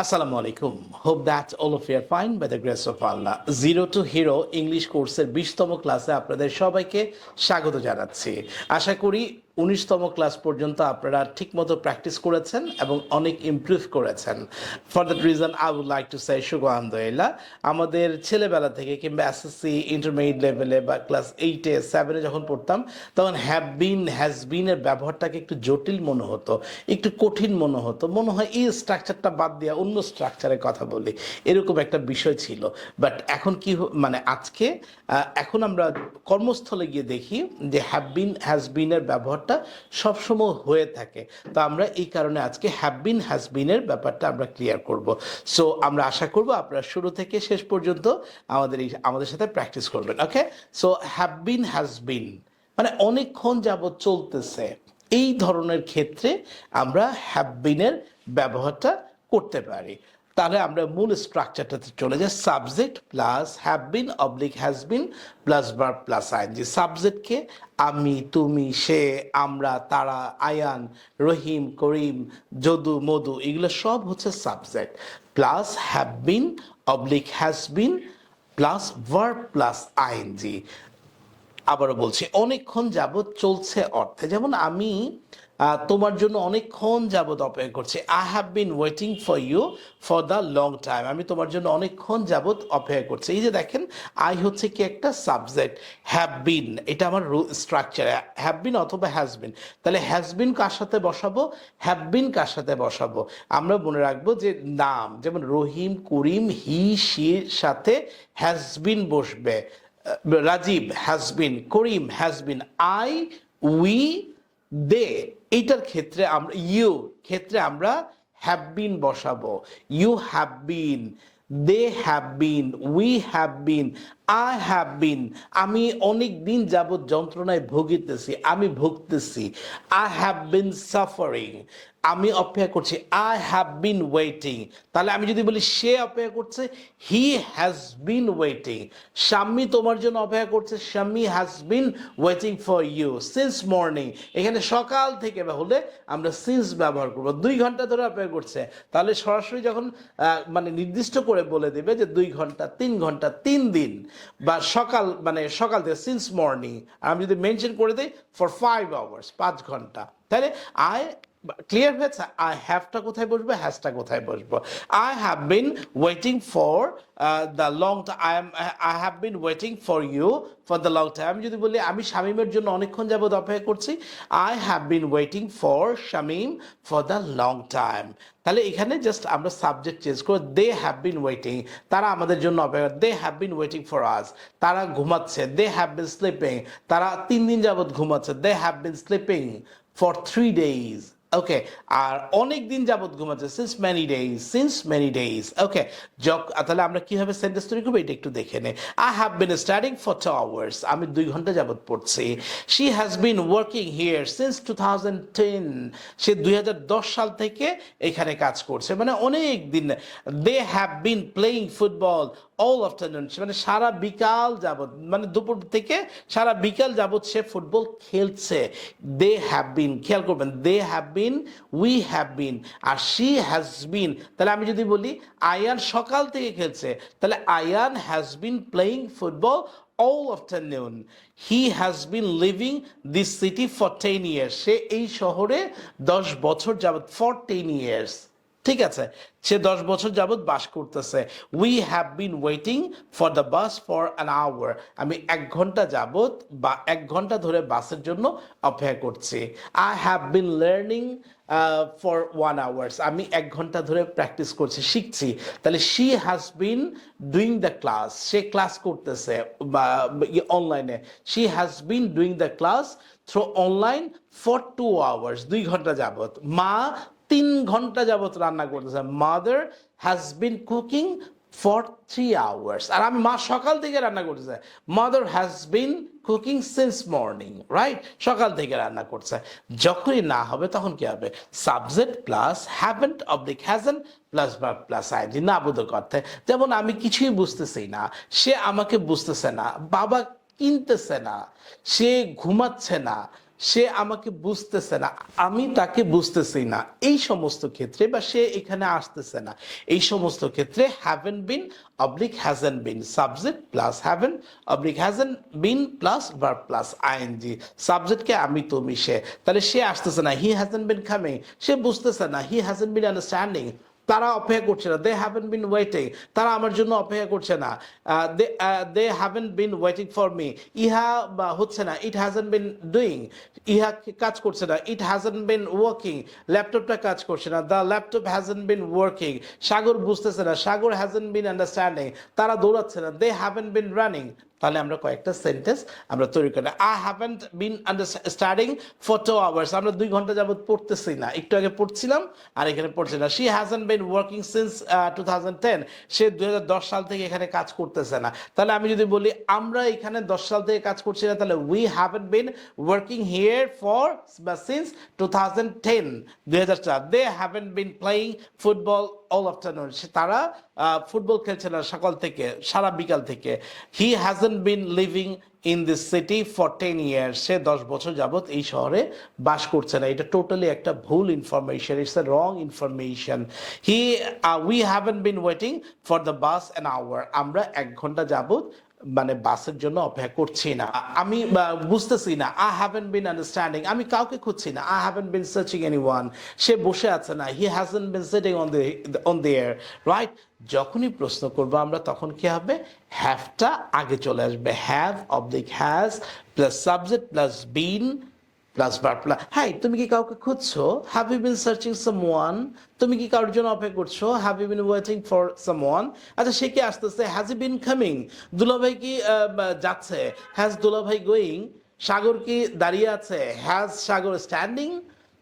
আসসালামু আলাইকুম। Hope that all of you're fine by the grace of Allah zero to hero English কোর্সের বিশতম ক্লাসে আপনাদের সবাইকে স্বাগত জানাচ্ছি। আশা করি উনিশতম ক্লাস পর্যন্ত আপনারা ঠিকমতো প্র্যাকটিস করেছেন এবং অনেক ইমপ্রুভ করেছেন। For that reason I would like to say শুভ আলহামদুলিল্লাহ আমাদের ছেলেবেলা থেকে কিংবা এসএসসি ইন্টারমিডিয়েট লেভেলে বা ক্লাস এইটে সেভেনে যখন পড়তাম, তখন হ্যাভ বিন হ্যাজ বিনের ব্যবহারটাকে একটু জটিল মনে হতো, একটু কঠিন মনে হতো। মনে হয়, এই স্ট্রাকচারটা বাদ দিয়ে অন্য স্ট্রাকচারের কথা বলি। এরকম একটা বিষয় ছিল। বাট এখন কি মানে আজকে এখন আমরা কর্মস্থলে গিয়ে দেখি যে হ্যাভ বিন হ্যাজ বিনের ব্যবহারটা সবসময় হয়ে থাকে। তো আমরা এই কারণে আজকে হ্যাভ বিন হ্যাজ বিনের ব্যাপারটা আমরা ক্লিয়ার করব। সো আমরা আশা করব আপনারা শুরু থেকে শেষ পর্যন্ত আমাদের এই, আমাদের সাথে প্র্যাকটিস করবেন okay so have been has been মানে অনেকক্ষণ যাবৎ চলতেছে। এই ধরনের ক্ষেত্রে আমরা হ্যাভ বিনের ব্যবহারটা করতে পারি। তাহলে আমরা মূল স্ট্রাকচারটাতে চলে যাই। Subject plus have been oblique has been plus verb plus ING যে সাবজেক্টকে আমি, তুমি, সে, আমরা, তারা, আয়ান, রহিম, করিম, যদু, মধু, এগুলো সব হচ্ছে subject plus have been oblique has been plus verb plus ING আবারও বলছি, অনেকক্ষণ যাবৎ চলছে অর্থে। যেমন আমি তোমার জন্য অনেকক্ষণ যাবৎ অপেক্ষা করছি। I have been waiting for you for the long time আমি তোমার জন্য অনেকক্ষণ যাবৎ অপেক্ষা করছি। এই যে দেখেন আই হচ্ছে কি একটা সাবজেক্ট হ্যাভ বিন এটা আমার স্ট্রাকচার হ্যাভ বিন অথবা হ্যাজ বিন তাহলে হ্যাজ বিন কার সাথে বসাবো? হ্যাভ বিন কার সাথে বসাবো? আমরা মনে রাখব যে নাম, যেমন রহিম, করিম হি শির সাথে হ্যাজ বিন বসবে। Rajib has been Karim has been I we they এইটার ক্ষেত্রে আমরা ইউ ক্ষেত্রে আমরা হ্যাভ বিন বসাবো। You have been they have been we have been I have been আমি অনেক দিন যাবৎ যন্ত্রণায় ভুগিতেছি, আমি ভুগতেছি আই হ্যাভ বিন সাফারিং আমি অপেক্ষা করছি আই হ্যাভ বিন ওয়েটিং তাহলে আমি যদি বলি সে অপেক্ষা করছে হি হ্যাজ বিন ওয়েটিং স্বামী তোমার জন্য অপেক্ষা করছে, স্বামী has been waiting for you since morning এখানে সকাল থেকে হলে আমরা সিন্স ব্যবহার করব, দুই ঘণ্টা ধরে অপেক্ষা করছে, তাহলে সরাসরি যখন মানে নির্দিষ্ট করে বলে দেবে যে দুই ঘণ্টা, তিন ঘণ্টা, তিন দিন বা সকাল মানে সকাল থেকে সিন্স মর্নিং আমি যদি মেনশন করে দিই ফর ফাইভ আওয়ার্স পাঁচ ঘণ্টা। তাহলে আই ক্লিয়ার হয়েছে আই হ্যাভটা কোথায় বসবে হ্যাজটা কোথায় বসবো? I have been waiting for the long I am I have been waiting for you for the long time আমি যদি বলি, আমি শামিমের জন্য অনেকক্ষণ যাবত অপেক্ষা করছি I have been waiting for Shamim for the long time তাহলে এখানে জাস্ট আমরা সাবজেক্ট চেঞ্জ করে দে হ্যাভ বিন ওয়েটিং তারা আমাদের জন্য অপেক্ষা they have been waiting for us তারা ঘুমাচ্ছে দে হ্যাভ বিন স্লিপিং তারা তিন দিন যাবত ঘুমাচ্ছে they have been sleeping for three days okay আর অনেক দিন যাবত ঘুমাচ্ছে since many days since many days okay যক তাহলে আমরা কীভাবে সেন্টেন্স তৈরি করব? এটা একটু দেখে নে। I have been studying for two hours আমি দুই ঘণ্টা যাবত পড়ছি। She has been working here since two thousand ten সে দুই হাজার দশ সাল থেকে এখানে কাজ করছে। মানে অনেক দিন they have been playing football all afternoon মানে সারা বিকাল যাবৎ মানে দুপুর থেকে সারা বিকাল যাবৎ সে ফুটবল খেলছে। দে হ্যাভ বিন খেয়াল করবেন they have been we have been R she has been তাহলে আমি যদি বলি, আয়ান সকাল থেকে খেলছে। তাহলে Ayan has been playing football all afternoon he has been living this city for 10 years সে এই শহরে দশ বছর যাবৎ, for 10 years ঠিক আছে, সে দশ বছর যাবত বাস করতেছে। We have been waiting for the bus for an hour আমি এক ঘণ্টা যাবত বা এক ঘণ্টা ধরে বাসের জন্য অপেক্ষা করছি। I have been learning for one hours আমি এক ঘণ্টা ধরে প্র্যাকটিস করছি, শিখছি। তাহলে she has been doing the class say class করতেছে অনলাইনে she has been doing the class through online for two hours দুই ঘণ্টা যাবত মা তিন ঘণ্টা যাবত রান্না করতেছে। Mother has been cooking for three hours আর আমি মা সকাল থেকে রান্না করতেছে। Mother has been cooking since morning right সকাল থেকে রান্না করছে। যখনই না হবে তখন কি হবে? Subject plus haven't oblique hasn't plus বা প্লাস আইনজি না বোধক অর্থে যেমন আমি কিছুই বুঝতেছি না। সে আমাকে বুঝতেছে না। বাবা কিনতেছে না। সে ঘুমাচ্ছে না। সে আমাকে বুঝতেছে না, আমি তাকে বুঝতেছি না। এই সমস্ত ক্ষেত্রে বা সে এখানে আসতেছে না। এই সমস্ত ক্ষেত্রে haven't been oblique hasn't been subject plus haven't oblique hasn't been plus verb plus ING সাবজেক্টকে আমি, তুমি, সে। তাহলে সে আসতেছে না হি হ্যাজেন বিন কামিং সে বুঝতেছে না হি হ্যাজেন বিন আন্ডারস্ট্যান্ডিং তারা অপেক্ষা করছে না। দে হ্যাভেন বিন ওয়েটিং তারা আমার জন্য অপেক্ষা করছে না। They haven't been waiting for me ইহা হচ্ছে না। ইট হ্যাজেন বিন ডুইং ইহা কাজ করছে না। ইট হ্যাজেন বিন ওয়ার্কিং ল্যাপটপটা কাজ করছে না। The laptop hasn't been working Sagar বুঝতেছে না। সাগর হ্যাজেন বিন আন্ডারস্ট্যান্ডিং তারা দৌড়াচ্ছে না। দে হ্যাভেন বিন রানিং তাহলে আমরা কয়েকটা সেন্টেন্স আমরা তৈরি করি। I haven't been understanding for two hours আমরা দুই ঘণ্টা যাবত পড়তেছি না। একটু আগে পড়ছিলাম, আর এখানে পড়ছি না। She hasn't been working since two সে দুই সাল থেকে এখানে কাজ করতেছে না। তাহলে আমি যদি বলি, আমরা এখানে দশ সাল থেকে কাজ করছি না, তাহলে we haven't been working here for since two thousand ten they haven't been playing football all afternoon তারা ফুটবল খেলছে না সকাল থেকে, সারা বিকাল থেকে। He hasn't been living in this city for ten years সে দশ বছর যাবত এই শহরে বাস করছে না। এটা টোটালি একটা ভুল information it's a wrong information he we haven't been waiting for the bus an hour আমরা এক ঘণ্টা যাবত মানে বাসের জন্য অপেক্ষা করছি না। আমি বুঝতেছি না। আই হ্যাভেন বিন আন্ডারস্ট্যান্ডিং আমি কাউকে খুঁজছি না। I haven't been searching any one সে বসে আছে না। He hasn't been sitting on the on the air right যখনই প্রশ্ন করব আমরা, তখন কি হবে? হ্যাভটা আগে চলে আসবে। Have oblique has plus subject plus been plus bar plus হ্যাঁ তুমি কি কাউকে খুঁজছো? Have you been searching someone তুমি কি কারোর জন্য অপেক্ষা করছ? Have you been waiting for someone আচ্ছা সে কি আসতেছে? Has he been coming? দুলাভাই কি যাচ্ছে? হ্যাজ দুলাভাই গোয়িং? সাগর কি দাঁড়িয়ে আছে? Has Sagar standing?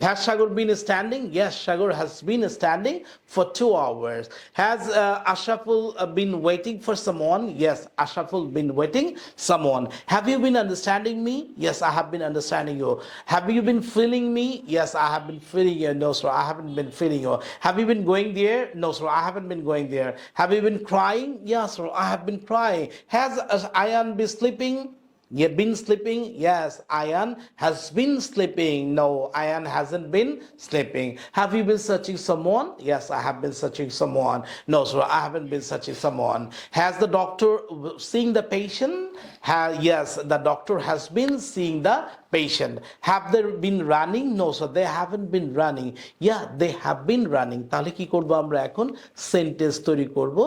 Has Sagar been standing? Yes, Sagar has been standing for two hours. Has uh, Ashraful uh, been waiting for someone? Yes, Ashraful been waiting someone. Have you been understanding me? Yes, I have been understanding you. Have you been feeling me? Yes, I have been feeling you. No, sir, I haven't been feeling you. Have you been going there? No, sir, I haven't been going there. Have you been crying? Yes, sir, I have been crying. Has uh, Ayan been sleeping? You've been sleeping? Yes, Ayan has been sleeping. No, Ayan hasn't been sleeping. Have you been searching someone? Yes, I have been searching someone. No, sir, I haven't been searching someone. Has the doctor seen the patient? Ha- yes, the doctor has been seeing the patient. Have they been running? No, sir, they haven't been running. Yeah, they have been running. তাহলে কি করব আমরা এখন sentence তৈরি করব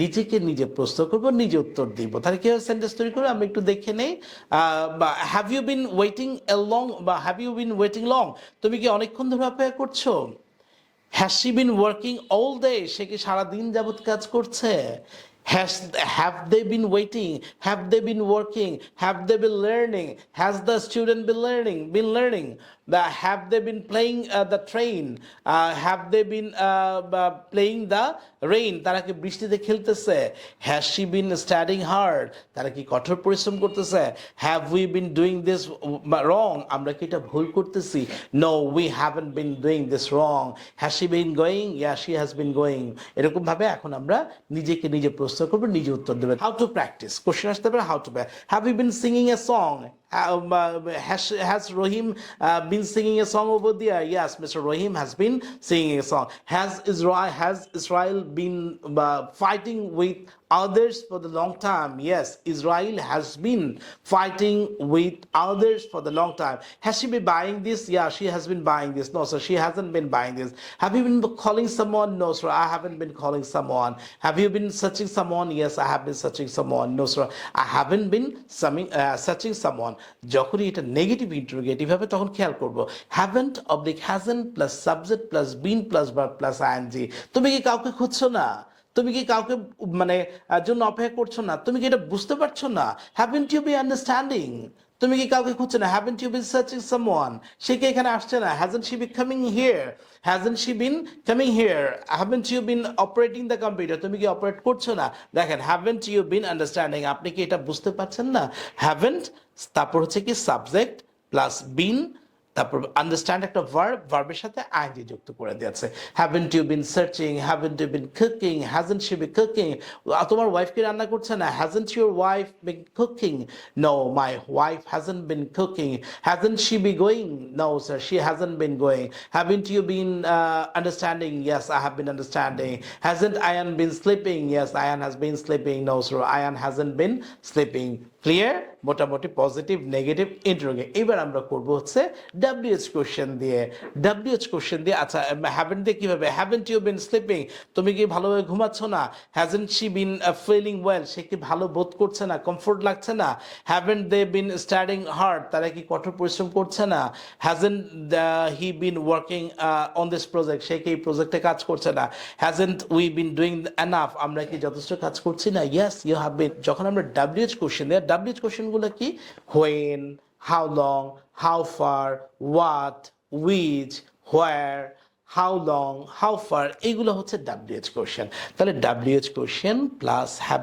নিজেকে নিজে প্রশ্ন করব নিজে উত্তর দিব তাহলে কীভাবে সেন্টেন্স তৈরি করব আমরা একটু দেখে নেই have you been waiting long বা have you been waiting long তুমি কি অনেকক্ষণ ধরে অপেক্ষা করছ has she been working all day সে কি সারাদিন যাবত কাজ করছে Has have they been waiting? Have they been working? Have they been learning? Has the student been learning? Been learning? The, have they been playing uh, the train? Uh, have they been uh, uh, playing the rain? তারা কি বৃষ্টিতে খেলতেছে? Has she been studying hard? তারা কি কঠোর পরিশ্রম করতেছে? Have we been doing this wrong? আমরা কি এটা ভুল করতেছি? No, we haven't been doing this wrong. Has she been going? Yeah, she has been going. এরকম ভাবে এখন আমরা নিজেকে নিজে প্রশ্ন করব নিজে উত্তর দেবে হাউ টু প্র্যাকটিস কোশ্চেন আসতে পারে how to have you been singing a song has has Rohim uh, been singing a song over there? Yes, Mr. Rohim has been singing a song. Has Israel has Israel been uh, fighting with others for the long time? Yes, Israel has been fighting with others for the long time. Has she been buying this? Yeah, she has been buying this. No, sir, she hasn't been buying this. Have you been calling someone? No, sir, I haven't been calling someone. Have you been searching someone? Yes, I have been searching someone. No, sir, I haven't been uh, searching someone. যখনই এটা negative interrogative হবে তখন খেয়াল করব haven't oblique hasn't plus subject plus been plus verb plus ING তুমি কি কাউকে খুঁজছো না তুমি কি কাউকে মানে জন্য অপেক্ষা করছ না? তুমি কি এটা বুঝতে পারছ না? হ্যাভেন্ট ইউ বি আন্ডারস্ট্যান্ডিং তুমি কি কাউকে খুঁজছো না? Haven't you been searching someone সে কি এখানে আসছে না? Hasn't she be coming here hasn't she been coming here haven't you been operating the computer তুমি কি অপারেট করছ না? দেখেন হ্যাভেন্ট ইউ বিন আন্ডারস্ট্যান্ডিং আপনি কি এটা বুঝতে পারছেন না? হ্যাভেন্ট তারপর হচ্ছে কি সাবজেক্ট প্লাস বিন তারপর আন্ডারস্ট্যান্ড একটা ভার্ব ভার্বের সাথে আইনজি যুক্ত করে দিয়েছে। Haven't you been searching haven't you been cooking hasn't she be cooking তোমার ওয়াইফ কি রান্না করছে না? Hasn't your wife been cooking no my wife hasn't been cooking hasn't she be going no sir she hasn't been going haven't you been understanding yes I have been understanding hasn't Ayan been sleeping yes Ayan has been sleeping no sir Ayan hasn't been sleeping clear মোটামুটি positive negative interrogative এবার আমরা করব হচ্ছে WH question দিয়ে। WH question দিয়ে আচ্ছা haven't দিয়ে কীভাবে? হ্যাভেন্ট ইউ বিন স্লিপিং তুমি কি ভালোভাবে ঘুমাচ্ছ না? Hasn't she been feeling well সে কি ভালো বোধ করছে না? কমফোর্ট লাগছে না? Haven't they been studying hard তারা কি কঠোর পরিশ্রম করছে না? Hasn't he been working on this project সে কি এই প্রজেক্টে কাজ করছে না? Hasn't we been doing enough আমরা কি যথেষ্ট কাজ করছি না? ইয়েস ইউ হ্যাভ বিন যখন আমরা ডাব্লিউএচ কোশ্চেন দেয় ডাব্লিউএচ কোশ্চেনগুলো কি? When how long how far what which where how long how far এইগুলো হচ্ছে ডাব্লিউএচ কোশ্চেন তাহলে WH question plus have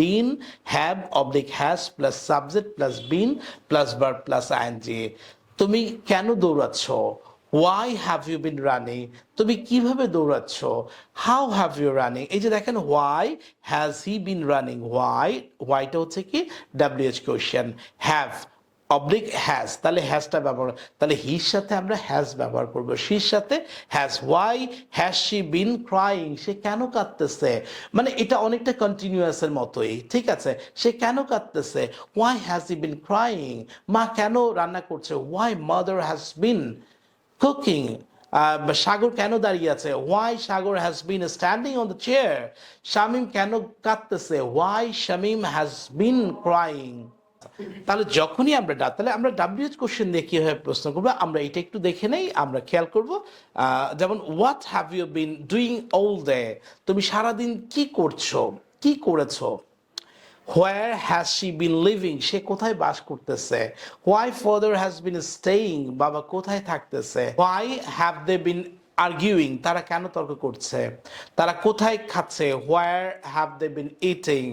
been have oblique has plus subject plus been plus bar plus ING তুমি কেন দৌড়াচ্ছ? Why have you been running তুমি কীভাবে দৌড়াচ্ছ? How have you running এই যে দেখেন why has he been running why হোয়াইটা হচ্ছে কি? WH question have oblique has তাহলে হ্যাজটা ব্যবহার তাহলে হির সাথে আমরা হ্যাজ ব্যবহার করব। শির সাথে has why has she been crying সে কেন কাঁদতেছে? মানে এটা অনেকটা কন্টিনিউয়াসের মতোই, ঠিক আছে? সে কেন কাঁদতেছে? Why has he been crying মা কেন রান্না করছে? Why mother has been cooking সাগর কেন দাঁড়িয়ে আছে? Why Sagar has been standing on the chair Shamim কেন কাঁদতেছে? Why Shamim has been crying তাহলে যখনই আমরা তাহলে আমরা ডাব্লিউএচ কোশ্চেন দিয়ে কীভাবে প্রশ্ন করব? আমরা এটা একটু দেখে নেই, আমরা খেয়াল করব। যেমন what have you been doing all day তুমি সারাদিন কি করছ? কি করেছ? Where has she been living সে কোথায় বাস করতেছে? Why father has been staying বাবা কোথায় থাকতেছে? হোয়াই হ্যাভ দে বিন আর্গিউইং তারা কেন তর্ক করছে? তারা কোথায় খাচ্ছে? Where have they been eating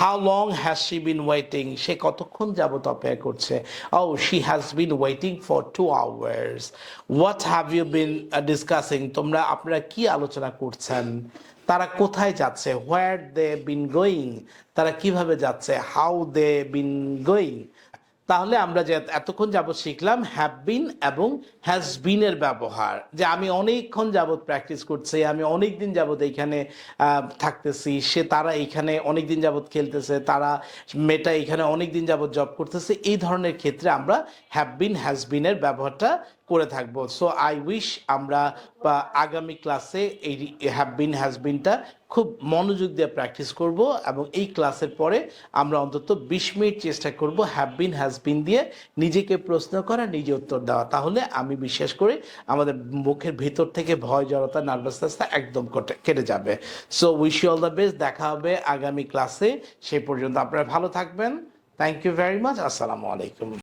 how long has she been waiting সে কতক্ষণ যাবত অপেক্ষা করছে? ও she has been waiting for two hours what have you been discussing তোমরা, আপনারা কি আলোচনা করছেন? তারা কোথায় যাচ্ছে? হোয়ার দে বিন গোয়িং তারা কীভাবে যাচ্ছে? হাউ দে বিন গোয়িং তাহলে আমরা যে এতক্ষণ যাবত শিখলাম হ্যাভ বিন এবং হ্যাজ বিনের ব্যবহার। যে আমি অনেকক্ষণ যাবৎ প্র্যাকটিস করছি, আমি অনেক দিন যাবত এইখানে থাকতেছি, সে তারা এইখানে অনেক দিন যাবৎ খেলতেছে, তারা মেয়েটা এখানে অনেক দিন যাবৎ জব করতেছে, এই ধরনের ক্ষেত্রে আমরা হ্যাভ বিন হ্যাজ বিনের ব্যবহারটা করে থাকব। সো আই উইশ আমরা, বা আগামী ক্লাসে এই হ্যাভ বিন হ্যাজ বিনটা খুব মনোযোগ দিয়ে প্র্যাকটিস করব এবং এই ক্লাসের পরে আমরা অন্তত বিশ মিনিট চেষ্টা করব হ্যাভ বিন হ্যাজ বিন দিয়ে নিজেকে প্রশ্ন করা, নিজে উত্তর দেওয়া। তাহলে আমি বিশ্বাস করি আমাদের মুখের ভিতর থেকে ভয়, জড়তা নার্ভাসনেসটা একদম কটে- যাবে। So wish you all the best দেখা হবে আগামী ক্লাসে সেই পর্যন্ত আপনারা ভালো থাকবেন। থ্যাংক ইউ ভেরি মাচ আসসালামু আলাইকুম।